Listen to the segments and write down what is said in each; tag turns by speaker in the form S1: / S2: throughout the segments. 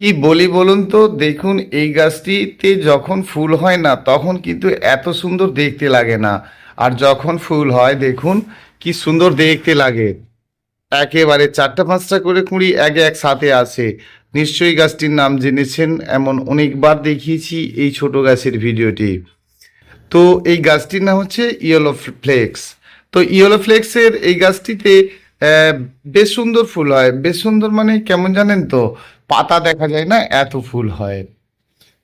S1: কি বলি বলুন তো? দেখুন, এই গাছটিতে যখন ফুল হয় না, তখন কিন্তু এত সুন্দর দেখতে লাগে না। আর যখন ফুল হয়, দেখুন, কি সুন্দর দেখতে লাগে। একেবারে চারটা পাঁচটা করে কুড়ি একে এক সাথে আসে। নিশ্চয়ই গাছটির নাম জেনেছেন, এমন অনেকবার দেখিয়েছি এই ছোট গাছের ভিডিওটি। তো এই গাছটির নাম হচ্ছে ইয়েলো ফ্লেক্স তো ইয়েলো ফ্লেক্সের এই গাছটিতে বেশ সুন্দর ফুল হয়। বেশ সুন্দর মানে কেমন জানেন তো? পাতা দেখা যায় না, এত ফুল হয়।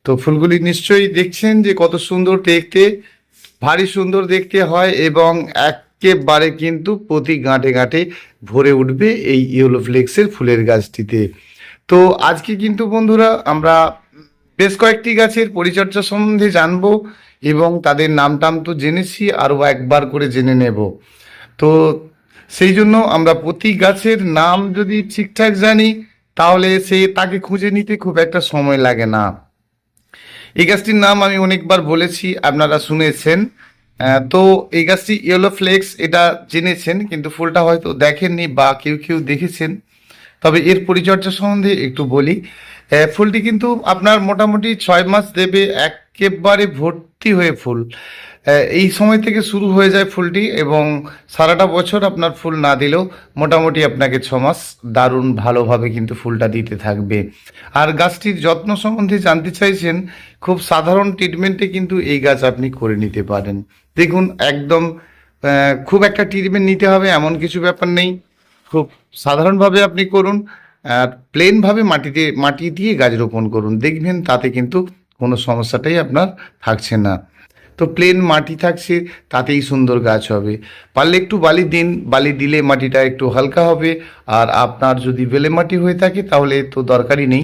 S1: তো ফুলগুলি নিশ্চয়ই দেখছেন যে কত সুন্দর দেখতে, ভারী সুন্দর দেখতে হয় এবং একেবারে কিন্তু প্রতি গাঁটে গাঁটে ভরে উঠবে এই ইয়েলো ফ্লেক্সের ফুলের গাছটিতে। তো আজকে কিন্তু বন্ধুরা আমরা বেশ কয়েকটি গাছের পরিচর্যা সম্বন্ধে জানব এবং তাদের নাম টাম তো জেনেছি, আরও একবার করে জেনে নেব। তো সেই জন্য আমরা প্রতি গাছের নাম যদি ঠিকঠাক জানি, তাহলে সে তাকে খুঁজে নিতে খুব একটা সময় লাগে না। এই গাছটির নাম আমি অনেকবার বলেছি, আপনারা শুনেছেন। তো এই গাছটি ইয়েলো ফ্লেক্স এটা জেনেছেন, কিন্তু ফুলটা হয়তো দেখেননি বা কেউ কেউ দেখেছেন। তবে এর পরিচর্যা সম্বন্ধে একটু বলি। ফুলটি কিন্তু আপনার মোটামুটি ছয় মাস দেবে, একেবারে ভর্তি হয়ে ফুল। এই সময় থেকে শুরু হয়ে যায় ফুলটি এবং সারাটা বছর আপনার ফুল না দিলেও মোটামুটি আপনাকে ছ মাস দারুণ ভালোভাবে কিন্তু ফুলটা দিতে থাকবে। আর গাছটির যত্ন সম্বন্ধে জানতে চাইছেন, খুব সাধারণ ট্রিটমেন্টে কিন্তু এই গাছ আপনি করে নিতে পারেন। দেখুন, একদম খুব একটা ট্রিটমেন্ট নিতে হবে এমন কিছু ব্যাপার নেই। খুব সাধারণভাবে আপনি করুন, আর প্লেনভাবে মাটিতে, মাটি দিয়ে গাছ রোপণ করুন। দেখবেন তাতে কিন্তু কোনো সমস্যাটাই আপনার থাকছে না। তো প্লেন মাটি থাকছে, তাতেই সুন্দর গাছ হবে। পারলে একটু বালি দিন, বালি দিলে মাটিটা একটু হালকা হবে। আর আপনার যদি বেলে মাটি হয়ে থাকে, তাহলে তো দরকারই নেই।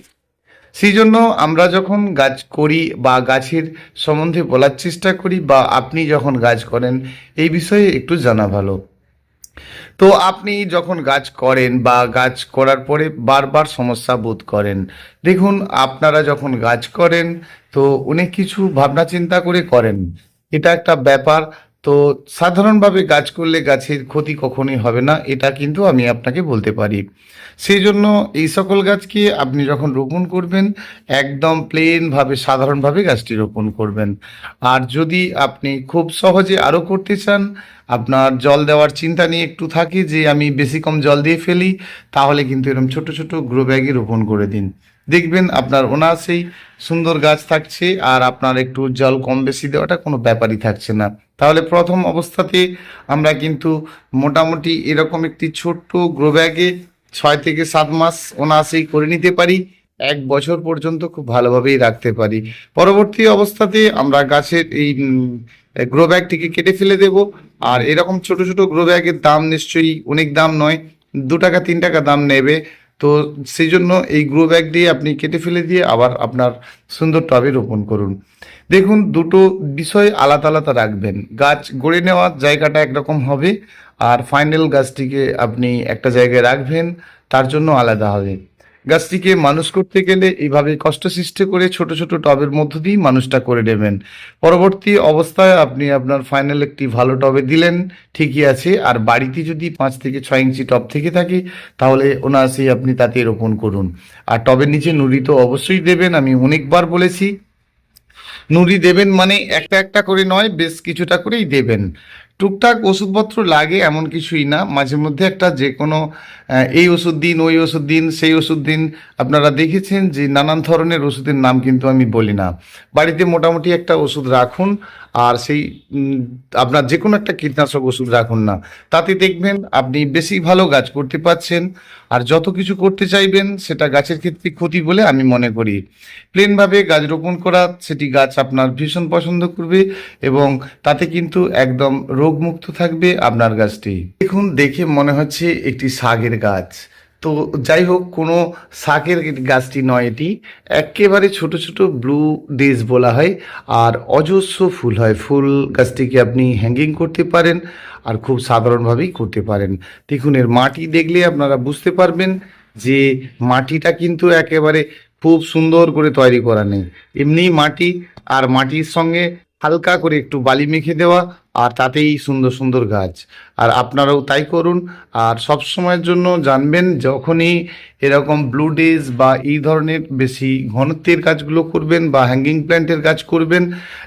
S1: সেই জন্য আমরা যখন গাছ করি বা গাছের সম্বন্ধে বলার চেষ্টা করি বা আপনি যখন গাছ করেন, এই বিষয়ে একটু জানা ভালো। তো আপনি যখন গাছ করেন বা গাছ করার পরে বারবার সমস্যা বোধ করেন, দেখুন আপনারা যখন গাছ করেন, তো অনেক কিছু ভাবনা চিন্তা করে করেন। এটা একটা ব্যাপার। তো সাধারণভাবে গাছ করলে গাছের ক্ষতি কখনোই হবে না, এটা কিন্তু আমি আপনাকে বলতে পারি। সেই জন্য এই সকল গাছকে আপনি যখন রোপণ করবেন, একদম প্লেনভাবে সাধারণভাবে গাছটি রোপণ করবেন। আর যদি আপনি খুব সহজে আরও করতে চান, আপনার জল দেওয়ার চিন্তা নিয়ে একটু থাকে যে আমি বেশি কম জল দিয়ে ফেলি, তাহলে কিন্তু এরকম ছোট ছোট গ্রো ব্যাগে রোপণ করে দিন। দেখবেন আপনার অনায়াসেই সুন্দর গাছ থাকছে, আর আপনার একটু জল কম বেশি দেওয়াটা কোনো ব্যাপারই থাকছে না। তাহলে প্রথম অবস্থাতে আমরা কিন্তু মোটামুটি এরকম একটি ছোট্ট গ্রো ব্যাগে ছয় থেকে সাত মাস অনায়াসেই করে নিতে পারি। এক বছর পর্যন্ত খুব ভালোভাবেই রাখতে পারি। পরবর্তী অবস্থাতে আমরা গাছের এই গ্রো ব্যাগটিকে কেটে ফেলে দেব। আর এরকম ছোট ছোট গ্রো ব্যাগের দাম নিশ্চয়ই অনেক দাম নয়। দু টাকা, তিন টাকা দাম নেবে। তো সেই জন্য এই গ্রো ব্যাগ দিয়ে আপনি কেটে ফেলে দিয়ে আবার আপনার সুন্দর টবে রোপণ করুন। দেখুন, দুটো বিষয় আলাদা আলাদা রাখবেন। গাছ গড়ে নেওয়ার জায়গাটা একরকম হবে, আর ফাইনাল গাছটিকে আপনি একটা জায়গায় রাখবেন, তার জন্য আলাদা হবে। গাছটিকে মানুষ করতে গেলে এইভাবে কষ্ট সৃষ্টি করে ছোট ছোট টবের মধ্য দিয়েই মানুষটা করে নেবেন। পরবর্তী অবস্থায় আপনি আপনার ফাইনাল একটি ভালো টবে দিলেন, ঠিকই আছে। আর বাড়িতে যদি পাঁচ থেকে ছয় ইঞ্চি টব থেকে থাকে, তাহলে অনায়াসেই আপনি তাতে রোপণ করুন। আর টবের নিচে নুড়ি তো অবশ্যই দেবেন, আমি অনেকবার বলেছি। নুড়ি দেবেন মানে একটা একটা করে নয়, বেশ কিছুটা করেই দেবেন। টুকটাক ওষুধপত্র লাগে এমন কিছুই না। মাঝে মধ্যে একটা যে কোনো এই ওষুধ দিন, ওই ওষুধ দিন, সেই ওষুধ দিন আপনারা দেখেছেন যে নানান ধরনের ওষুধের নাম কিন্তু আমি বলি না। বাড়িতে মোটামুটি একটা ওষুধ রাখুন আর সেই আপনার যে কোনো একটা কীটনাশক ওষুধ রাখুন না। তাতে দেখবেন আপনি বেশি ভালো গাছ করতে পারছেন আর যত কিছু করতে চাইবেন সেটা গাছের ক্ষেত্রে ক্ষতি বলে আমি মনে করি। প্লেনভাবে গাছ রোপণ করা, সেটি গাছ আপনার ভীষণ পছন্দ করবে এবং তাতে কিন্তু একদম রোগমুক্ত থাকবে আপনার গাছটি। দেখুন, দেখে মনে হচ্ছে একটি শাকের গাছ। তো যাই হোক, কোনো শাকের গাছটি নয় এটি। একেবারে ছোট ছোট ব্লু ডেজ বলা হয়, আর অজস্র ফুল হয়। ফুল গাছটিকে আপনি হ্যাঙ্গিং করতে পারেন, আর খুব সাধারণভাবেই করতে পারেন। দেখুন, এর মাটি দেখলে আপনারা বুঝতে পারবেন যে মাটিটা কিন্তু একেবারে খুব সুন্দর করে তৈরি করা নেই। এমনি মাটি আর মাটির সঙ্গে হালকা করে একটু বালি মেখে দেওয়া আর তাতেই সুন্দর সুন্দর গাছ। আর আপনারাও তাই করুন। আর সব সময়ের জন্য জানবেন, যখনই এরকম ব্লু ডেজ বা এই ধরনের বেশি ঘনত্বের কাজগুলো করবেন বা হ্যাঙ্গিং প্ল্যান্টের কাজ করবেন,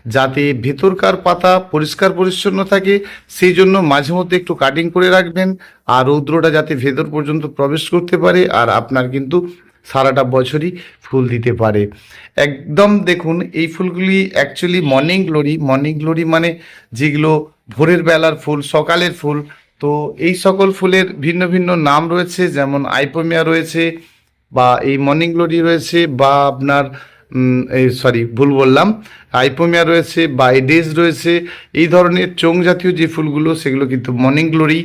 S1: যাতে ভেতরকার পাতা পরিষ্কার পরিচ্ছন্ন থাকে, সেই জন্য মাঝে মধ্যে একটু কাটিং করে রাখবেন। আর রৌদ্রটা যাতে ভেতর পর্যন্ত প্রবেশ করতে পারে। আর আপনার কিন্তু সারাটা বছরই ফুল দিতে পারে। একদম দেখুন, এই ফুলগুলি actually morning glory morning glory মানে যেগুলো ভোরের বেলার ফুল, সকালের ফুল। তো এই সকল ফুলের ভিন্ন ভিন্ন নাম রয়েছে, যেমন আইপোমিয়া রয়েছে বা এই মর্নিং গ্লোরি রয়েছে বা আপনার এই সরি ভুল বললাম। আইপোমিয়া রয়েছে বা এডেজ রয়েছে। এই ধরনের চোং জাতীয় যে ফুলগুলো, সেগুলো কিন্তু মর্নিং গ্লোরি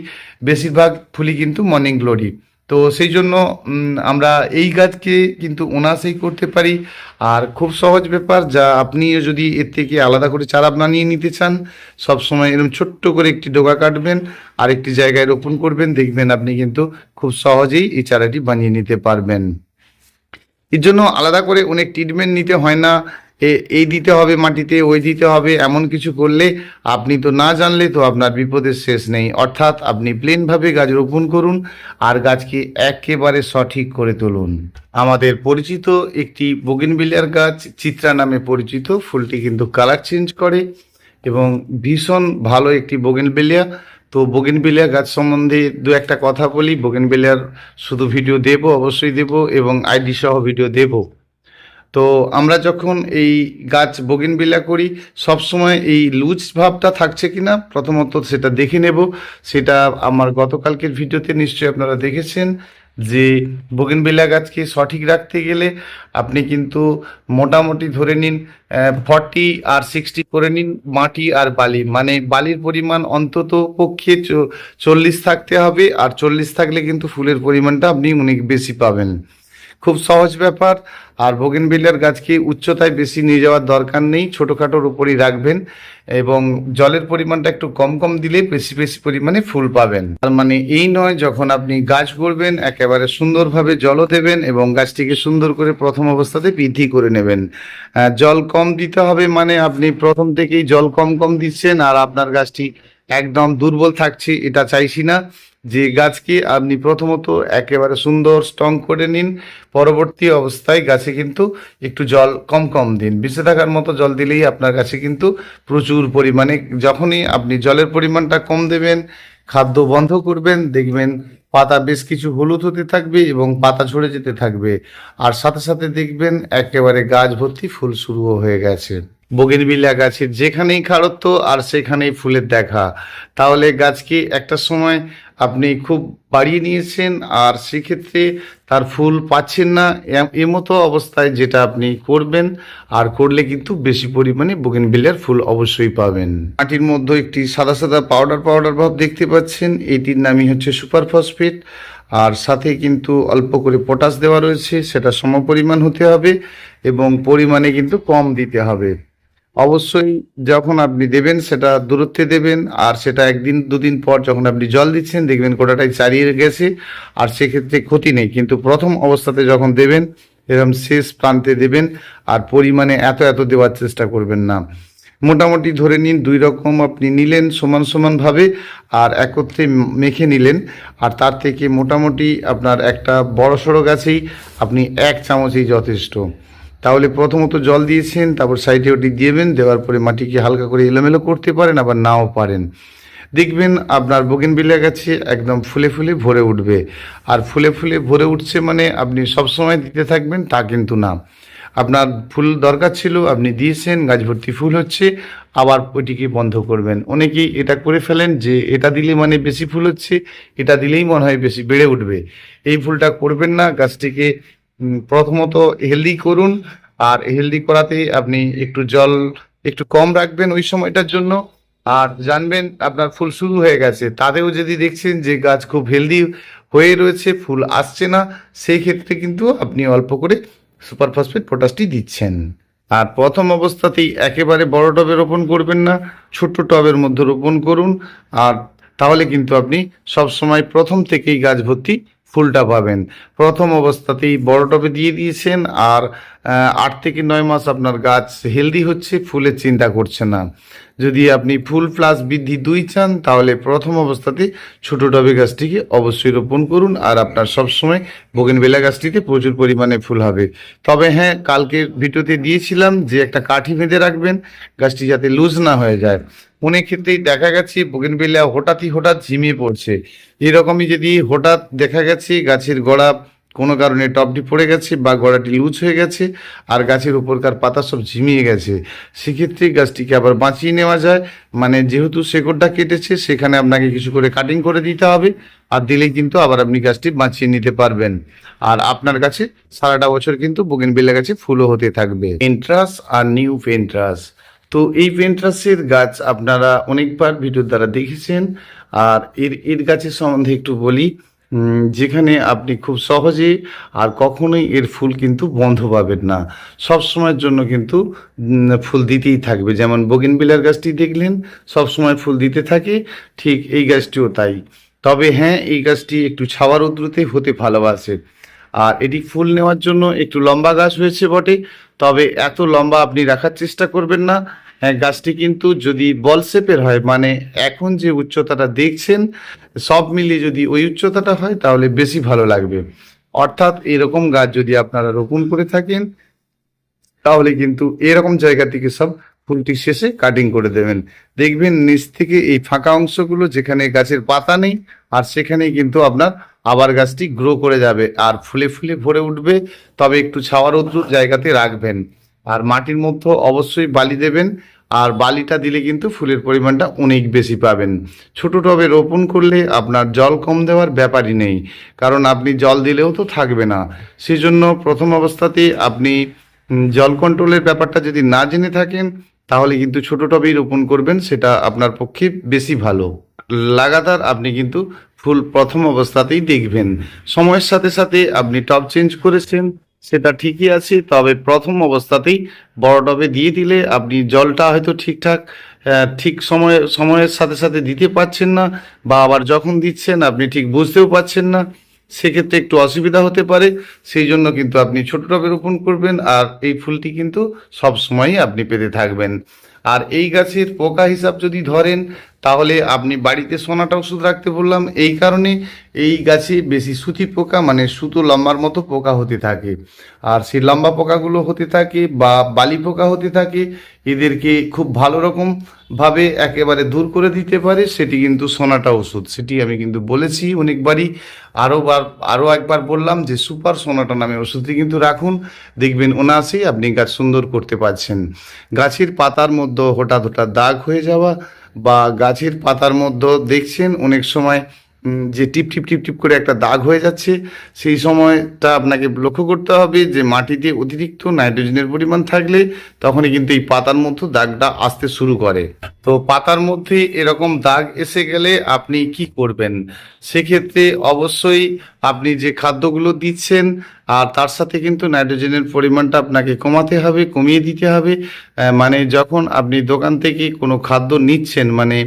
S1: বেশিরভাগ ফুলই কিন্তু মর্নিং গ্লোরি তো সেই জন্য আমরা এই গাছকে কিন্তু অনায়াসেই করতে পারি। আর খুব সহজ ব্যাপার, যা আপনি যদি এর থেকে আলাদা করে চারা বানিয়ে নিতে চান, সব সময় এরকম ছোট্ট করে একটি ডোকা কাটবেন আর একটি জায়গায় রোপণ করবেন, দেখবেন আপনি কিন্তু খুব সহজেই এই চারাটি বানিয়ে নিতে পারবেন। এর জন্য আলাদা করে অনেক ট্রিটমেন্ট নিতে হয় না এই দিতে হবে মাটিতে, ওই দিতে হবে, এমন কিছু করলে আপনি তো না জানলে তো আপনার বিপদের শেষ নেই। অর্থাৎ আপনি প্লেনভাবে গাছ রোপণ করুন আর গাছকে একেবারে সঠিক করে তুলুন। আমাদের পরিচিত একটি বগিনবিলিয়ার গাছ, চিত্রা নামে পরিচিত, ফুলটি কিন্তু কালার চেঞ্জ করে এবং ভীষণ ভালো একটি বোগেনবেলিয়া। তো বোগেনবেলিয়া গাছ সম্বন্ধে দু একটা কথা বলি। বোগেনবেলিয়ার শুধু ভিডিও দেব, অবশ্যই দেব এবং আইডি সহ ভিডিও দেব। তো আমরা যখন এই গাছ বোগেনবেলিয়া করি, সবসময় এই লুজ ভাবটা থাকছে কিনা, প্রথমত সেটা দেখে নেব। সেটা আমার গতকালকের ভিডিওতে নিশ্চয়ই আপনারা দেখেছেন যে বোগেনবেলিয়া গাছকে সঠিক রাখতে গেলে আপনি কিন্তু মোটামুটি ধরে নিন ফর্টি আর সিক্সটি করে নিন মাটি আর বালি। মানে বালির পরিমাণ অন্তত পক্ষে চল্লিশ থাকতে হবে, আর চল্লিশ থাকলে কিন্তু ফুলের পরিমাণটা আপনি অনেক বেশি পাবেন। খুব সহজ ব্যাপার। আর বোগেনভিলিয়ার গাছকে উচ্চতায় বেশি নিয়ে যাওয়ার দরকার নেই। ছোটোখাটোর উপরই রাখবেন এবং জলের পরিমাণটা একটু কম কম দিলে বেশি বেশি পরিমাণে ফুল পাবেন। তার মানে এই নয়, যখন আপনি গাছ করবেন একেবারে সুন্দরভাবে জলও দেবেন এবং গাছটিকে সুন্দর করে প্রথম অবস্থাতে বৃদ্ধি করে নেবেন। জল কম দিতে হবে মানে আপনি প্রথম থেকেই জল কম কম দিচ্ছেন আর আপনার গাছটি একদম দুর্বল থাকছি, এটা চাইছি না। যে গাছকে আপনি প্রথমত একেবারে সুন্দর স্ট্রং করে নিন। পরবর্তী অবস্থায় গাছে কিন্তু একটু জল কম কম দিন। বেঁচে থাকার মতো জল দিলেই আপনার গাছে কিন্তু প্রচুর পরিমাণে, যখনই আপনি জলের পরিমাণটা কম দেবেন, খাদ্য বন্ধ করবেন, দেখবেন পাতা বেশ কিছু হলুদ হতে থাকবে এবং পাতা ঝরে যেতে থাকবে। আর সাথে সাথে দেখবেন একেবারে গাছ ভর্তি ফুল শুরুও হয়ে গেছে। বগেনবিলিয়া গাছের যেখানেই খারত্ব আর সেখানেই ফুলের দেখা। তাহলে গাছকে একটা সময় আপনি খুব বাড়িয়ে নিয়েছেন আর সেক্ষেত্রে তার ফুল পাচ্ছেন না এমতো অবস্থায় যেটা আপনি করবেন আর করলে কিন্তু বেশি পরিমাণে বোগেনভিলিয়ার ফুল অবশ্যই পাবেন। মাটির মধ্যে একটি সাদা সাদা পাউডার পাউডার ভাব দেখতে পাচ্ছেন। এটির নামই হচ্ছে সুপার ফসফেট আর সাথে কিন্তু অল্প করে পটাশ দেওয়া রয়েছে, সেটা সমপরিমাণ হতে হবে এবং পরিমাণে কিন্তু কম দিতে হবে। অবশ্যই যখন আপনি দেবেন, সেটা দূরত্বে দেবেন, আর সেটা একদিন, দুদিন পর যখন আপনি জল দিচ্ছেন, দেখবেন গোটাটাই চারিয়ে গেছে, আর সেক্ষেত্রে ক্ষতি নেই। কিন্তু প্রথম অবস্থাতে যখন দেবেন এরকম শেষ প্রান্তে দেবেন, আর পরিমাণে এত এত দেওয়ার চেষ্টা করবেন না। মোটামুটি ধরে নিন, দুই রকম আপনি নিলেন সমান সমানভাবে, আর একত্রে মেখে নিলেন, আর তার থেকে মোটামুটি আপনার একটা বড় সড়ো গাছেই আপনি এক চামচই যথেষ্ট। তাহলে প্রথমত জল দিয়েছেন, তারপর সাইডে ওটি দিয়েবেন দেওয়ার পরে মাটিকে হালকা করে এলোমেলো করতে পারেন, আবার নাও পারেন। দেখবেন আপনার বগেনবিলিয়া গাছে, একদম ফুলে ফুলে ভরে উঠবে। আর ফুলে ফুলে ভরে উঠছে মানে আপনি সবসময় দিতে থাকবেন, তা কিন্তু না। আপনার ফুল দরকার ছিল, আপনি দিয়েছেন, গাছ ভর্তি ফুল হচ্ছে, আবার ওইটিকে বন্ধ করবেন। অনেকেই এটা করে ফেলেন যে এটা দিলে মানে বেশি ফুল হচ্ছে, এটা দিলেই মনে হয় বেশি বেড়ে উঠবে। এই ফুলটা করবেন না, গাছটিকে প্রথমত হেলদি করুন, আর হেলদি করাতে আপনি একটু জল একটু কম রাখবেন ওই সময়টার জন্য। আর জানবেন আপনার ফুল শুরু হয়ে গেছে, তাতেও যদি দেখছেন যে গাছ খুব হেলদি হয়ে রয়েছে, ফুল আসছে না, সেই ক্ষেত্রে কিন্তু আপনি অল্প করে সুপার ফসফেট পটাশটি দিচ্ছেন। আর প্রথম অবস্থাতেই একেবারে বড় টবে রোপণ করবেন না, ছোট্ট টবের মধ্যে রোপণ করুন। আর তাহলে কিন্তু আপনি সব সময় প্রথম থেকেই গাছ ভর্তি ফুলটা পাবেন। প্রথম অবস্থাতেই বড় টবে দিয়ে দিয়েছেন আর আট থেকে নয় মাস আপনার গাছ হেলদি হচ্ছে, ফুলের চিন্তা করছে না। যদি আপনি ফুল প্লাস বৃদ্ধি দুই চান, তাহলে প্রথম অবস্থাতে ছোট টবে গাছটিকে অবশ্যই রোপণ করুন আর আপনার সবসময় বোগেনবেলা গাছটিতে প্রচুর পরিমাণে ফুল হবে। তবে হ্যাঁ কালকের ভিডিওতে দিয়েছিলাম যে একটা কাঠি বেঁধে রাখবেন, গাছটি যাতে লুজ না হয়ে যায়। অনেক ক্ষেত্রেই দেখা গেছে বোগেনবেলা হঠাৎই হঠাৎ ঝিমিয়ে পড়ছে। এরকমই যদি হঠাৎ দেখা গেছে গাছের গোড়া কোনো কারণে টপটি পড়ে গেছে বা গোড়াটি লুজ হয়ে গেছে আর গাছের উপরকার পাতা সব ঝিমিয়ে গেছে, সেক্ষেত্রে গাছটিকে আবার বাঁচিয়ে নেওয়া যায়। মানে যেহেতু শেকড়টা কেটেছে, সেখানে আপনাকে কিছু করে কাটিং করে দিতে হবে আর দিলেই কিন্তু আবার আপনি গাছটি বাঁচিয়ে নিতে পারবেন। আর আপনার কাছে সারাটা বছর কিন্তু বোগেনবেলা গাছে ফুলও হতে থাকবে। পেন্ট্রাস আর নিউ পেন্ট্রাস তো এই পেন্ট্রাসের গাছ আপনারা অনেকবার ভিডিওর দ্বারা দেখেছেন। আর এর এর গাছের সম্বন্ধে একটু বলি যেখানে আপনি খুব সহজে আর কখনোই এর ফুল কিন্তু বন্ধ পাবেন না। সব সময়ের জন্য কিন্তু ফুল দিতেই থাকবে। যেমন বগিনবিলার গাছটি দেখলেন, সব সময় ফুল দিতে থাকে, ঠিক এই গাছটিও তাই। তবে হ্যাঁ এই গাছটি একটু ছাওয়ার উদ্রুতে হতে ভালোবাসে। আর এটি ফুল নেওয়ার জন্য একটু লম্বা গাছ হয়েছে বটে, তবে এত লম্বা আপনি রাখার চেষ্টা করবেন না। হ্যাঁ গাছটি কিন্তু যদি বল শেপের হয় মানে এখন যে উচ্চতাটা দেখছেন, সব মিলিয়ে যদি ওই উচ্চতাটা হয়, তাহলে বেশি ভালো লাগবে। অর্থাৎ এরকম গাছ যদি আপনারা রোপণ করে থাকেন, তাহলে কিন্তু এরকম জায়গা থেকে সব ফুলটি শেষে কাটিং করে দেবেন। দেখবেন নিচ থেকে এই ফাঁকা অংশগুলো যেখানে গাছের পাতা নেই, আর সেখানেই কিন্তু আপনার আবার গাছটি গ্রো করে যাবে। আর ফুলে ফুলে ভরে উঠবে, তবে একটু ছাওয়ার উদ্রুত জায়গাতে রাখবেন। আর মাটির মধ্যে অবশ্যই বালি দেবেন, আর বালিটা দিলে কিন্তু ফুলের পরিমাণটা অনেক বেশি পাবেন। ছোট টবে রোপণ করলে আপনার জল কম দেওয়ার ব্যাপারই নেই, কারণ আপনি জল দিলেও তো থাকবে না। সেজন্য প্রথম অবস্থাতে আপনি জল কন্ট্রোলের ব্যাপারটা যদি না জেনে থাকেন, তাহলে কিন্তু ছোট টবেই রোপণ করবেন, সেটা আপনার পক্ষে বেশি ভালো। লাগাতার আপনি কিন্তু ফুল প্রথম অবস্থাতেই দেখবেন। সময়ের সাথে সাথে আপনি টব চেঞ্জ করেছেন, সেটা ঠিকই আছে, তবে প্রথম অবস্থাতেই বড় টবে দিয়ে দিলে আপনি জলটা হয়তো ঠিকঠাক ঠিক সময়ে, সময়ের সাথে সাথে দিতে পারছেন না, বা আবার যখন দিচ্ছেন আপনি ঠিক বুঝতেও পারছেন না, সেক্ষেত্রে একটু অসুবিধা হতে পারে। সেই জন্য কিন্তু আপনি ছোট টবে রোপণ করবেন, আর এই ফুলটি কিন্তু সব সময়ই আপনি পেতে থাকবেন। আর এই গাছের পোকা হিসাব যদি ধরেন তাহলে আপনি বাড়িতে সোনাটা ওষুধ রাখতে বললাম। এই কারণে এই গাছে বেশি সুতি পোকা মানে সুতো লম্বার মতো পোকা হতে থাকে। আর সেই লম্বা পোকাগুলো হতে থাকে বা বালি পোকা হতে থাকে, এদেরকে খুব ভালো রকম ভাবে একেবারে দূর করে দিতে পারে, সেটি কিন্তু সোনাটা ওষুধ। সেটি আমি কিন্তু বলেছি অনেকবারই আরও বার আরও একবার বললাম যে সুপার সোনাটা নামে ওষুধটি কিন্তু রাখুন। দেখবেন অনায়াসেই আপনি গাছ সুন্দর করতে পারছেন। গাছের পাতার মধ্যে হঠাৎ হঠাৎ দাগ হয়ে যাওয়া বা গাছের পাতার মধ্যে দেখছেন অনেক সময় যে টিপ টিপ টিপ টিপ করে একটা দাগ হয়ে যাচ্ছে, সেই সময়টা আপনাকে লক্ষ্য করতে হবে যে মাটিতে অতিরিক্ত নাইট্রোজেনের পরিমাণ থাকলে তখনই কিন্তু এই পাতার মধ্যে দাগটা আসতে শুরু করে। তো পাতার মধ্যে এরকম দাগ এসে গেলে আপনি কি করবেন? সেক্ষেত্রে অবশ্যই আপনি যে খাদ্যগুলো দিচ্ছেন, আর তার সাথে কিন্তু নাইট্রোজেনের পরিমাণটা আপনাকে কমাতে হবে, কমিয়ে দিতে হবে। মানে যখন আপনি দোকান থেকে কোনো খাদ্য নিচ্ছেন মানে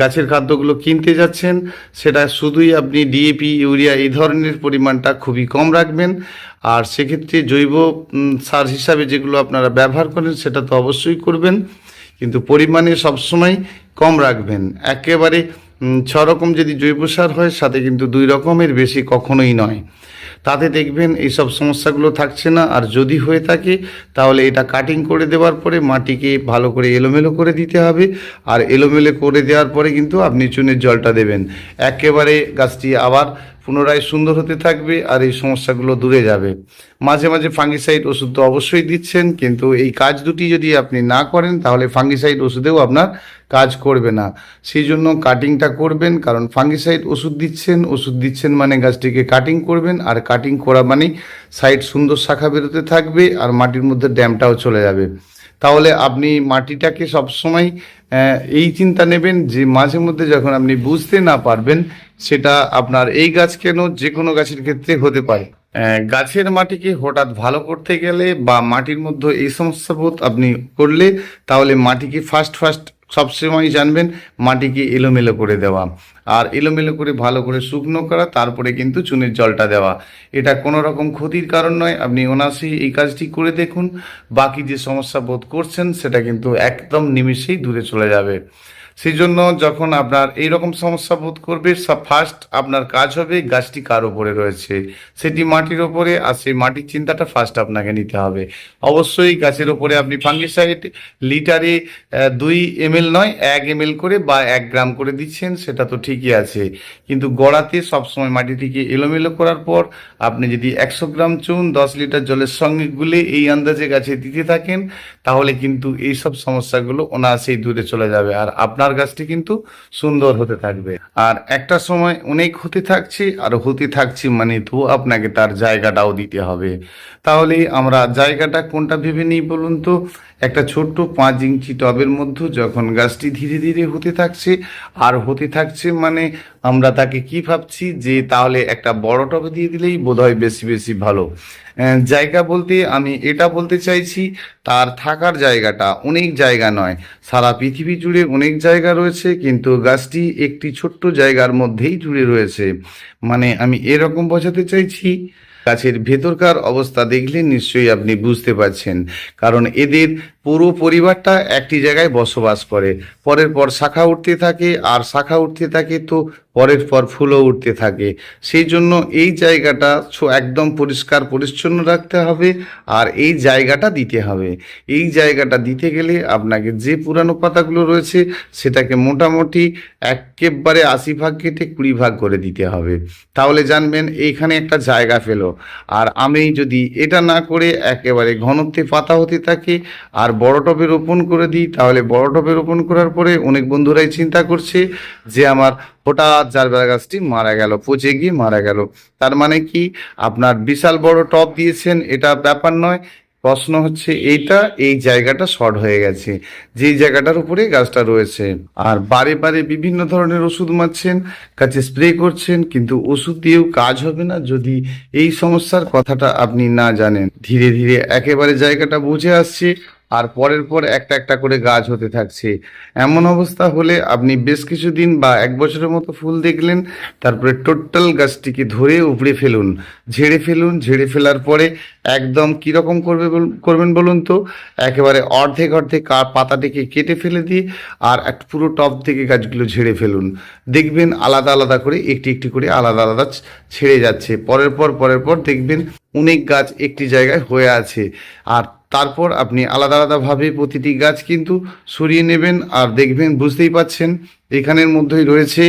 S1: গাছের খাদ্যগুলো কিনতে যাচ্ছেন, সেটা শুধুই আপনি ডিএপি ইউরিয়া এই ধরনের পরিমাণটা খুবই কম রাখবেন। আর সেক্ষেত্রে জৈব সার হিসাবে যেগুলো আপনারা ব্যবহার করেন, সেটা তো অবশ্যই করবেন। কিন্তু পরিমাণে সবসময় কম রাখবেন। একেবারে ছ রকম যদি জৈব সার হয়, সাথে কিন্তু দুই রকমের বেশি কখনোই নয়। তাতে দেখবেন এইসব সমস্যাগুলো থাকছে না। আর যদি হয়ে থাকে, তাহলে এটা কাটিং করে দেওয়ার পরে মাটিকে ভালো করে এলোমেলো করে দিতে হবে। আর এলোমেলো করে দেওয়ার পরে কিন্তু আপনি চুনের জলটা দেবেন। একেবারে গাছটি আবার পুনরায় সুন্দর হতে থাকবে আর এই সমস্যাগুলো দূরে যাবে। মাঝে মাঝে ফাঙ্গিসাইড ওষুধ তো অবশ্যই দিচ্ছেন, কিন্তু এই কাজ দুটি যদি আপনি না করেন, তাহলে ফাঙ্গিসাইড ওষুধেও আপনার কাজ করবে না। সেই জন্য কাটিংটা করবেন, কারণ ফাঙ্গিসাইড ওষুধ দিচ্ছেন ওষুধ দিচ্ছেন মানে গাছটিকে কাটিং করবেন, আর কাটিং করা মানেই সাইড সুন্দর শাখা বেরোতে থাকবে, আর মাটির মধ্যে ড্যামটাও চলে যাবে। তাহলে আপনি মাটিটাকে সবসময় এই চিন্তা নেবেন যে মাঝে মধ্যে যখন আপনি বুঝতে না পারবেন সেটা আপনার এই গাছ কেন যে কোনো গাছের ক্ষেত্রে হতে পারে। গাছের মাটিকে হঠাৎ ভালো করতে গেলে বা মাটির মধ্যে এই সমস্যা বোধ আপনি করলে, তাহলে মাটিকে ফার্স্ট ফার্স্ট সবসময় জানবেন, মাটিকে এলোমেলো করে দেওয়া। আর এলোমেলো করে ভালো করে শুকনো করা, তারপরে কিন্তু চুনের জলটা দেওয়া। এটা কোনো রকম ক্ষতির কারণ নয়, আপনি অনায়াসেই এই কাজটি করে দেখুন। বাকি যে সমস্যা বোধ করছেন, সেটা কিন্তু একদম নিমিষেই দূরে চলে যাবে। সেই জন্য যখন আপনার এই রকম সমস্যা বোধ করবে সব ফার্স্ট আপনার কাজ হবে গাছটি কার ওপরে রয়েছে? সেটি মাটির ওপরে আর সেই মাটির চিন্তাটা ফার্স্ট আপনাকে নিতে হবে। অবশ্যই গাছের ওপরে আপনি ফাঙ্গিসাইড লিটারে দুই এমএল নয়, এক এমএল করে বা এক গ্রাম করে দিচ্ছেন, সেটা তো ঠিকই আছে। কিন্তু গড়াতে সবসময় মাটিটিকে এলোমেলো করার পর আপনি যদি একশো গ্রাম চুন, দশ লিটার জলের সঙ্গে গুলে এই আন্দাজে গাছে দিতে থাকেন, তাহলে কিন্তু এই সব সমস্যাগুলো অনায়াসেই দূরে চলে যাবে। আর আপনার গাছটি কিন্তু সুন্দর হতে থাকবে। আর একটা সময় অনেক হতে থাকছি, আর হতে থাকছি মানে তো আপনাকে তার জায়গাটাও দিতে হবে। তাহলে আমরা জায়গাটা কোনটা ভেবে নিই বলুন তো? একটা ছোট্ট পাঁচ ইঞ্চি টবের মধ্যে যখন গাছটি ধীরে ধীরে হতে থাকছে, আর হতে থাকছে মানে আমরা তাকে কি ভাবছি? যে তাহলে একটা বড় টবে দিয়ে দিলেই বোধহয় বেশি বেশি ভালো। জায়গা বলতে আমি এটা বলতে চাইছি, তার থাকার জায়গাটা অনেক জায়গা নয়। সারা পৃথিবী জুড়ে অনেক জায়গা রয়েছে, কিন্তু গাছটি একটি ছোট্ট জায়গার মধ্যেই জুড়ে রয়েছে। মানে আমি এরকম বোঝাতে চাইছি, গাছের ভেতরকার অবস্থা দেখলে নিশ্চয়ই আপনি বুঝতে পারছেন। কারণ এদের পুরো পরিবারটা একটি জায়গায় বসবাস করে। পরের পর শাখা উঠতে থাকে, আর শাখা উঠতে থাকে তো পরের পর ফুলও উঠতে থাকে। সেই জন্য এই জায়গাটা একদম পরিষ্কার, পরিচ্ছন্ন রাখতে হবে, আর এই জায়গাটা দিতে হবে। এই জায়গাটা দিতে গেলে আপনাকে যে পুরানো পাতাগুলো রয়েছে, সেটাকে মোটামুটি একেবারে আশি ভাগ কেটে কুড়ি ভাগ করে দিতে হবে। তাহলে জানবেন, এইখানে একটা জায়গা পেল। আর আমি যদি এটা না করে একেবারে ঘনত্বে পাতা হতে থাকে, আর বড় টবে রোপণ করে দিই, তাহলে বড় টবে রোপণ করার পরে অনেক বন্ধুরাই চিন্তা করছে যে আমার হঠাৎ জারবেরা গাছটি মারা গেল, পচে গিয়ে মারা গেল। তার মানে কি? আপনার বিশাল বড় টব দিয়েছেন, এটা ব্যাপার নয়। প্রশ্ন হচ্ছে এইটা, এই জায়গাটা শর্ট হয়ে গেছে, যেই জায়গাটার উপরে গাছটা রয়েছে। আর বারে বারে বিভিন্ন ধরনের ওষুধ মারছেন কাছে স্প্রে করছেন, কিন্তু ওষুধ দিয়েও কাজ হবে না যদি এই সমস্যার কথাটা আপনি না জানেন। ধীরে ধীরে একেবারে জায়গাটা বুঝে আসছে আর পরের পর একটা একটা করে গাছ হতে থাকছে। এমন অবস্থা হলে আপনি বেশ কিছুদিন বা এক বছরের মতো ফুল দেখলেন, তারপরে টোটাল গাছটিকে ধরে উপড়ে ফেলুন, ঝেড়ে ফেলুন, ঝেড়ে ফেলার পরে একদম কীরকম করবে করবেন বলুন তো? একেবারে অর্ধেক অর্ধেক পাতাটিকে কেটে ফেলে দিয়ে আর এক পুরো টপ থেকে গাছগুলো ঝেড়ে ফেলুন। দেখবেন আলাদা আলাদা করে একটি একটি করে আলাদা আলাদা ছেড়ে যাচ্ছে। পরের পর পরের পর দেখবেন অনেক গাছ একটি জায়গায় হয়ে আছে। আর তারপর আপনি আলাদা আলাদাভাবে প্রতিটি গাছ কিন্তু সরিয়ে নেবেন আর দেখবেন বুঝতেই পাচ্ছেন এখানের মধ্যেই রয়েছে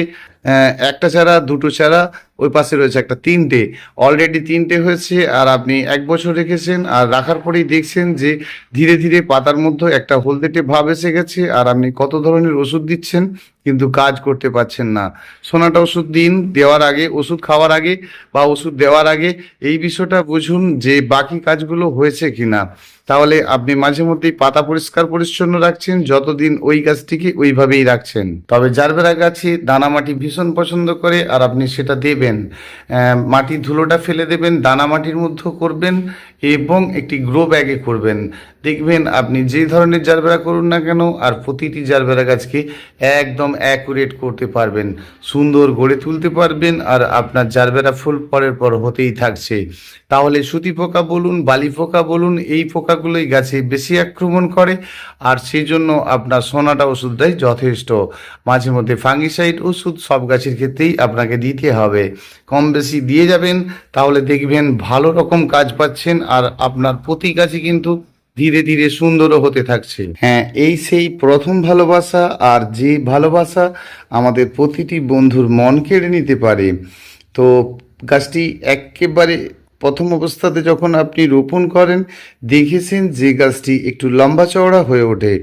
S1: একটা চারা, দুটো চারা ওই পাশে রয়েছে একটা তিনটে। অলরেডি তিনটে হয়েছে আর আপনি এক বছর রেখেছেন আর রাখার পরেই দেখছেন যে ধীরে ধীরে পাতার মধ্যে একটা হলদেটে ভাব এসে গেছে আর আপনি কত ধরনের ওষুধ দিচ্ছেন কিন্তু কাজ করতে পারছেন না। সোনাটা ওষুধ দিন, দেওয়ার আগে, ওষুধ খাওয়ার আগে বা ওষুধ দেওয়ার আগে এই বিষয়টা বুঝুন যে বাকি কাজগুলো হয়েছে কিনা। তাহলে আপনি মাঝে মধ্যেই পাতা পরিষ্কার পরিচ্ছন্ন রাখছেন, যতদিন ওই গাছটিকে ওইভাবেই রাখছেন। তবে জারবেরা গাছে দানা মাটি ভীষণ পছন্দ করে আর আপনি সেটা দেবেন। আহ, মাটির ধুলোটা ফেলে দেবেন দানা মাটির মধ্যেও করবেন এবং একটি গ্রো ব্যাগে করবেন। দেখবেন আপনি যে ধরনের জারবেরা করুন না কেন, আর প্রতিটি জারবেরা গাছকে একদম অ্যাকুরেট করতে পারবেন, সুন্দর গড়ে তুলতে পারবেন, আর আপনার জারবেরা ফুল পরের পর হতেই থাকছে। তাহলে সুতি পোকা বলুন, বালি পোকা বলুন, এই পোকাগুলোই গাছে বেশি আক্রমণ করে, আর সেই জন্য আপনার সোনাটা ওষুধটাই যথেষ্ট। মাঝে মধ্যে ফাঙ্গিসাইড ওষুধ সব গাছের ক্ষেত্রেই আপনাকে দিতে হবে। কম বেশি দিয়ে যাবেন, তাহলে দেখবেন ভালো রকম কাজ পাচ্ছেন আর আপনার প্রতি গাছই কিন্তু ধীরে ধীরে সুন্দরও হতে থাকছে। হ্যাঁ এই সেই প্রথম ভালোবাসা আর যে ভালোবাসা আমাদের প্রতিটি বন্ধুর মন কেড়ে নিতে পারে। তো গাছটি একেবারে প্রথম অবস্থাতে যখন আপনি রোপণ করেন, দেখেছেন যে গাছটি একটু লম্বা চওড়া হয়ে ওঠে।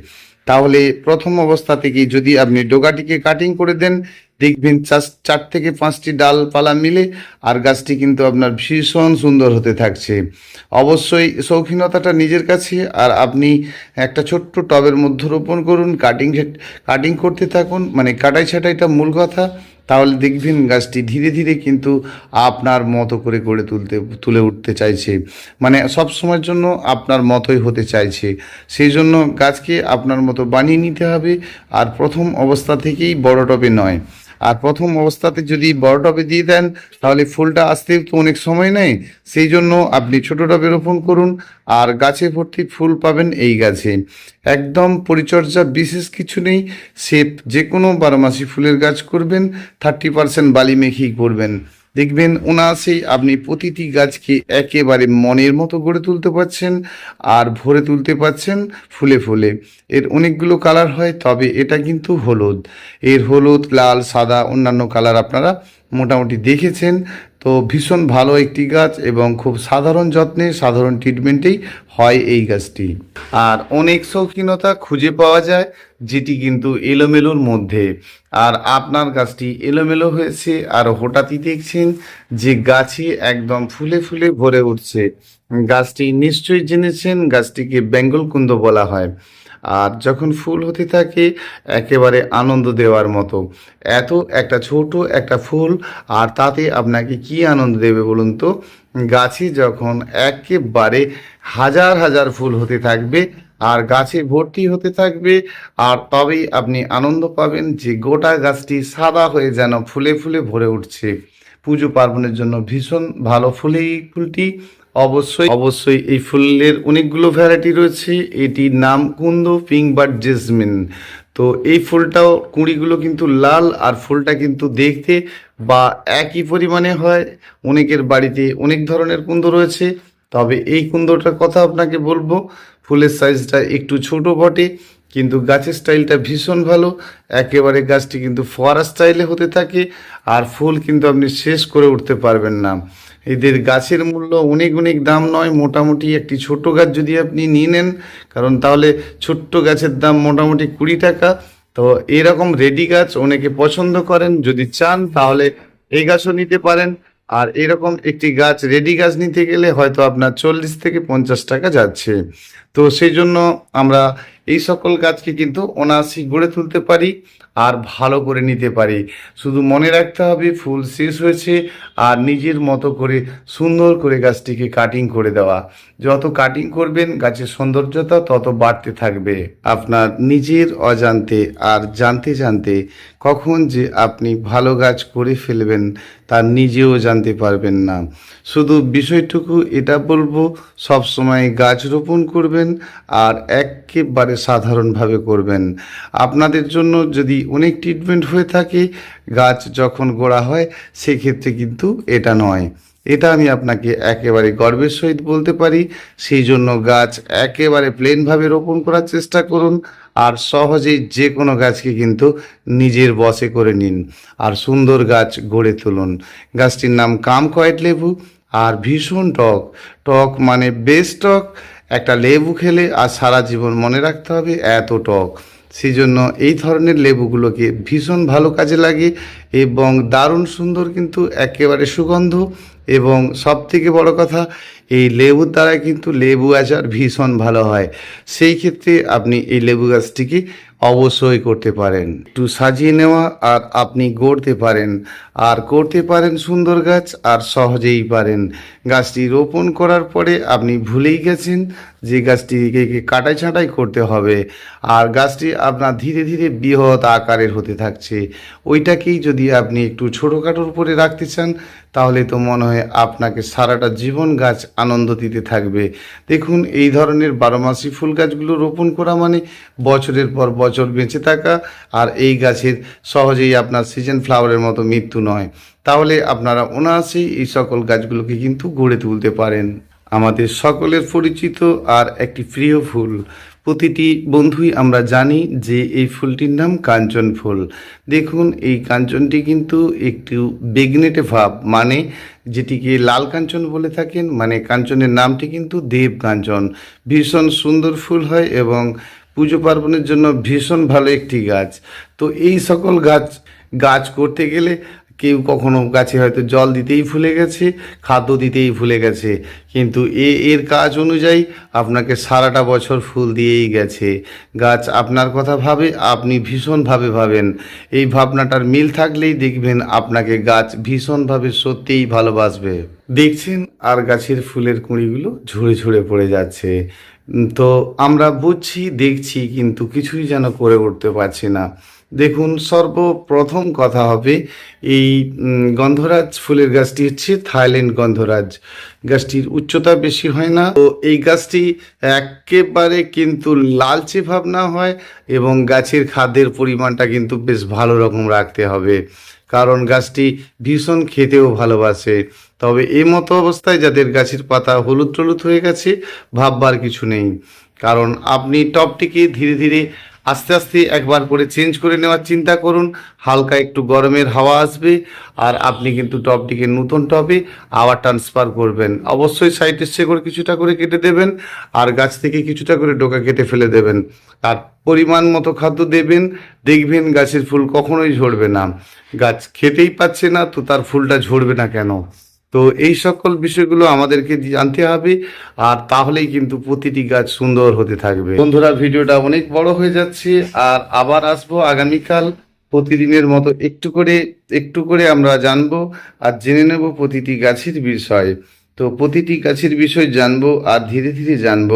S1: তাহলে প্রথম অবস্থা থেকে যদি আপনি ডোগাটিকে কাটিং করে দেন, দেখবেন চার- থেকে পাঁচটি ডালপালা মিলে আর গাছটি কিন্তু আপনার ভীষণ সুন্দর হতে থাকছে। অবশ্যই শৌখিনতাটা নিজের কাছে আর আপনি একটা ছোট্ট টবের মধ্যে রোপণ করুন কাটিং কাটিং করতে থাকুন মানে কাটাই ছাটাইটা মূল কথা। তাহলে দেখবেন গাছটি ধীরে ধীরে কিন্তু আপনার মতো করে গড়ে তুলতে, তুলে উঠতে চাইছে। মানে সব সময়ের জন্য আপনার মতোই হতে চাইছে। সেই জন্য গাছকে আপনার মতো বানিয়ে নিতে হবে। আর প্রথম অবস্থা থেকেই বড় টবে নয়। আর প্রথম অবস্থাতে যদি বড় টবে দিয়ে দেন, তাহলে ফুলটা আসতে তো অনেক সময় নেয়। সেই জন্য আপনি ছোট টবে রোপণ করুন, আর গাছে ভর্তি ফুল পাবেন এই গাছে। একদম পরিচর্যা বিশেষ কিছু নেই সে যে কোনো বারোমাসি ফুলের গাছ করবেন, থার্টি পার্সেন্ট বালি মেখেই করবেন। দেখবেন অনায়াসেই আপনি প্রতিটি গাছকে একেবারে মনের মতো গড়ে তুলতে পারছেন আর ভরে তুলতে পারছেন ফুলে ফুলে। এর অনেকগুলো কালার হয়, তবে এটা কিন্তু হলুদ। এর হলুদ, লাল, সাদা অন্যান্য কালার আপনারা মোটামুটি দেখেছেন। তো ভীষণ ভালো একটি গাছ এবং খুব সাধারণ যত্নে, সাধারণ ট্রিটমেন্টেই হয় এই গাছটি। আর অনেক শৌখিনতা খুঁজে পাওয়া যায়, যেটি কিন্তু এলোমেলোর মধ্যে। আর আপনার গাছটি এলোমেলো হয়েছে, আর হঠাৎই দেখছেন যে গাছে একদম ফুলে ফুলে ভরে উঠছে। গাছটি নিশ্চয়ই জেনেছেন, গাছটিকে বেঙ্গল কুন্দ বলা হয়। আর যখন ফুল হতে থাকে, একেবারে আনন্দ দেওয়ার মতো। এত একটা ছোট একটা ফুল, আর তাতে আপনাকে কি আনন্দ দেবে বলুন তো? গাছে যখন একেবারে হাজার হাজার ফুল হতে থাকবে, আর গাছে ভর্তি হতে থাকবে, আর তবেই আপনি আনন্দ পাবেন যে গোটা গাছটি সাদা হয়ে যেন ফুলে ফুলে ভরে উঠছে। পুজো পার্বণের জন্য ভীষণ ভালো ফুল এই ফুলটি অবশ্যই অবশ্যই এই ফুলের অনেকগুলো ভ্যারাইটি রয়েছে। এটির নাম কুন্দ, পিঙ্ক বাট জেসমিন। তো এই ফুলটাও, কুঁড়িগুলো কিন্তু লাল আর ফুলটা কিন্তু দেখতে বা একই পরিমাণে হয়। অনেকের বাড়িতে অনেক ধরনের কুন্দ রয়েছে। তবে এই কুন্দটার কথা আপনাকে বলব, ফুলের সাইজটা একটু ছোট বটে, কিন্তু গাছের স্টাইলটা ভীষণ ভালো। একেবারে গাছটি কিন্তু ফোয়ারা স্টাইলে হতে থাকে, আর ফুল কিন্তু আপনি শেষ করে উঠতে পারবেন না। এদের গাছের মূল্য অনেক অনেক দাম নয়। মোটামুটি একটি ছোট গাছ যদি আপনি নিয়ে নেন, কারণ তাহলে ছোট্ট গাছের দাম মোটামুটি কুড়ি টাকা। তো এরকম রেডি গাছ অনেকে পছন্দ করেন। যদি চান, তাহলে এই গাছও নিতে পারেন। আর এরকম একটি গাছ, রেডি গাছ নিতে গেলে হয়তো আপনার চল্লিশ থেকে পঞ্চাশ টাকা যাচ্ছে। তো সেই জন্য আমরা এই সকল গাছকে কিন্তু অনায়াসি গড়ে তুলতে পারি। আর ভালো করে নিতে পারি। শুধু মনে রাখতে হবে, ফুল শেষ হয়েছে আর নিজের মতো করে সুন্দর করে গাছটিকে কাটিং করে দেওয়া। যত কাটিং করবেন, গাছের সৌন্দর্যতা তত বাড়তে থাকবে। আপনার নিজের অজান্তে আর জানতে জানতে কখন যে আপনি ভালো গাছ করে ফেলবেন তা নিজেও জানতে পারবেন না। শুধু বিষয়টুকু এটা বলব, সব সময় গাছ রোপণ করবেন আর একেবারে সাধারণভাবে করবেন। আপনাদের জন্য যদি অনেক ট্রিটমেন্ট হয়ে থাকে, গাছ যখন গোড়া হয়, সেক্ষেত্রে কিন্তু এটা নয়। এটা আমি আপনাকে একেবারে গর্বের সহিত বলতে পারি, সেই জন্য গাছ একেবারে প্লেনভাবে রোপণ করার চেষ্টা করুন, আর সহজেই যে কোনো গাছকে কিন্তু নিজের বসে করে নিন, আর সুন্দর গাছ গড়ে তুলুন। গাছটির নাম কাম কয়েট লেবু, আর ভীষণ টক। টক মানে বেশ টক, একটা লেবু খেলে আর সারা জীবন মনে রাখতে হবে এত টক। সেই জন্য এই ধরনের লেবুগুলোকে ভীষণ ভালো কাজে লাগে এবং দারুণ সুন্দর কিন্তু একেবারে সুগন্ধ এবং সব থেকে বড় কথা, এই লেবুর দ্বারা কিন্তু লেবু আচার ভীষণ ভালো হয়। সেই ক্ষেত্রে আপনি এই লেবু গাছটিকে অবশ্যই করতে পারেন। একটু সাজিয়ে নেওয়া আর আপনি গড়তে পারেন। আর করতে পারেন সুন্দর গাছ আর সহজেই পারেন। গাছটি রোপণ করার পরে আপনি ভুলেই গেছেন যে গাছটিকে কাটাই ছাঁটাই করতে হবে। আর গাছটি আপনার ধীরে ধীরে বৃহৎ আকারের হতে থাকছে। ওইটাকেই যদি আপনি একটু ছোটোখাটোর উপরে রাখতে চান, তাহলে তো মনে হয় আপনাকে সারাটা জীবন গাছ আনন্দ দিতে থাকবে। দেখুন, এই ধরনের বারোমাসি ফুল গাছগুলো রোপণ করা মানে বছরের পর বছর বেঁচে থাকা, আর এই গাছের সহজেই আপনার সিজন ফ্লাওয়ারের মতো মৃত্যু নয়। তাহলে আপনারা অনায়াসেই এই সকল গাছগুলোকে কিন্তু গড়ে তুলতে পারেন। আমাদের সকলের পরিচিত আর একটি প্রিয় ফুল। প্রতিটি বন্ধুই আমরা জানি যে এই ফুলটির নাম কাঞ্চন ফুল। দেখুন, এই কাঞ্চনটি কিন্তু একটু বেগনেটে ভাব মানে যেটিকে লাল কাঞ্চন বলে থাকেন মানে কাঞ্চনের নামটি কিন্তু দেব কাঞ্চন। ভীষণ সুন্দর ফুল হয় এবং পুজো পার্বণের জন্য ভীষণ ভালো একটি গাছ। তো এই সকল গাছ গাছ করতে গেলে কেউ কখনো গাছে হয়তো জল দিতেই ভুলে গেছে, খাদ্য দিতেই ভুলে গেছে। কিন্তু এ, এর কাজ অনুযায়ী আপনাকে সারাটা বছর ফুল দিয়েই গেছে। গাছ আপনার কথা ভাবে, আপনি ভীষণভাবে ভাবেন। এই ভাবনাটার মিল থাকলেই দেখবেন আপনাকে গাছ ভীষণভাবে সত্যিই ভালোবাসবে। দেখছেন আর গাছের ফুলের কুঁড়িগুলো ঝরে ঝরে পড়ে যাচ্ছে। তো আমরা বুঝছি, দেখছি, কিন্তু কিছুই যেন করে উঠতে পারছি না। দেখুন, সর্বপ্রথম কথা হবে এই গন্ধরাজ ফুলের গাছটি হচ্ছে থাইল্যান্ড গন্ধরাজ। গাছটির উচ্চতা বেশি হয় না। তো এই গাছটি একেবারে কিন্তু লালচে ভাব না হয় এবং গাছের খাদ্যের পরিমাণটা কিন্তু বেশ ভালো রকম রাখতে হবে। কারণ গাছটি ভীষণ খেতেও ভালোবাসে। তবে এই মতো অবস্থায় যাদের গাছের পাতা হলুদ টলুদ হয়ে গেছে, ভাববার কিছু নেই। কারণ আপনি টপটিকে ধীরে ধীরে আস্তে আস্তে একবার করে চেঞ্জ করে নেওয়ার চিন্তা করুন। হালকা একটু গরমের হাওয়া আসবে, আর আপনি কিন্তু টপটিকে নতুন টবে আবার ট্রান্সফার করবেন। অবশ্যই সাইড এসছে করে কিছুটা করে কেটে দেবেন, আর গাছ থেকে কিছুটা করে ডোকা কেটে ফেলে দেবেন। আর পরিমাণ মতো খাদ্য দেবেন, দেখবেন গাছের ফুল কখনোই ঝরবে না। গাছ খেতেই পাচ্ছে না, তো তার ফুলটা ঝরবে না কেন? তো এই সকল বিষয়গুলো আমাদেরকে জানতে হবে, আর তাহলেই কিন্তু প্রতিটি গাছ সুন্দর হতে থাকবে। বন্ধুরা, ভিডিওটা অনেক বড় হয়ে যাচ্ছে, আর আবার আসব আগামীকাল প্রতিদিনের মতো একটু করে একটু করে আমরা জানব আর জেনে নেব প্রতিটি গাছের বিষয়। তো প্রতিটি গাছের বিষয় জানব আর ধীরে ধীরে জানব,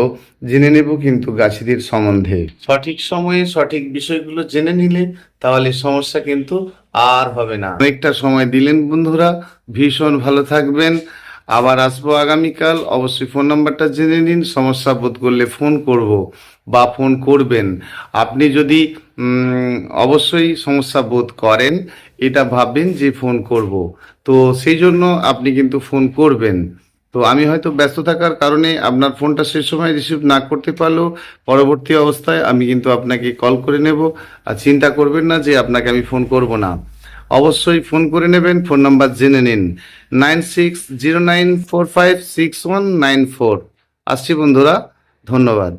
S1: জেনে নেব কিন্তু গাছেদের সম্বন্ধে। সঠিক সময়ে সঠিক বিষয়গুলো জেনে নিলে তাহলে সমস্যা কিন্তু আর হবে না। অনেকটা সময় দিলেন বন্ধুরা, ভীষণ ভালো থাকবেন। আবার আসব আগামীকাল, অবশ্যই ফোন নাম্বারটা জেনে নিন, সমস্যা বোধ করলে ফোন করব বা ফোন করবেন। আপনি যদি অবশ্যই সমস্যা বোধ করেন, এটা ভাববেন যে ফোন করব। তো সেই জন্য আপনি কিন্তু ফোন করবেন। তো আমি হয়তো ব্যস্ত থাকার কারণে আপনার ফোনটা সেই সময় রিসিভ না করতে পারলেও পরবর্তী অবস্থায় আমি কিন্তু আপনাকে কল করে নেব। আর চিন্তা করবেন না যে আপনাকে আমি ফোন করব না। অবশ্যই ফোন করে নেবেন ফোন নাম্বার জেনে নিন। Nine six zero nine four five six one nine four আসছি বন্ধুরা, ধন্যবাদ।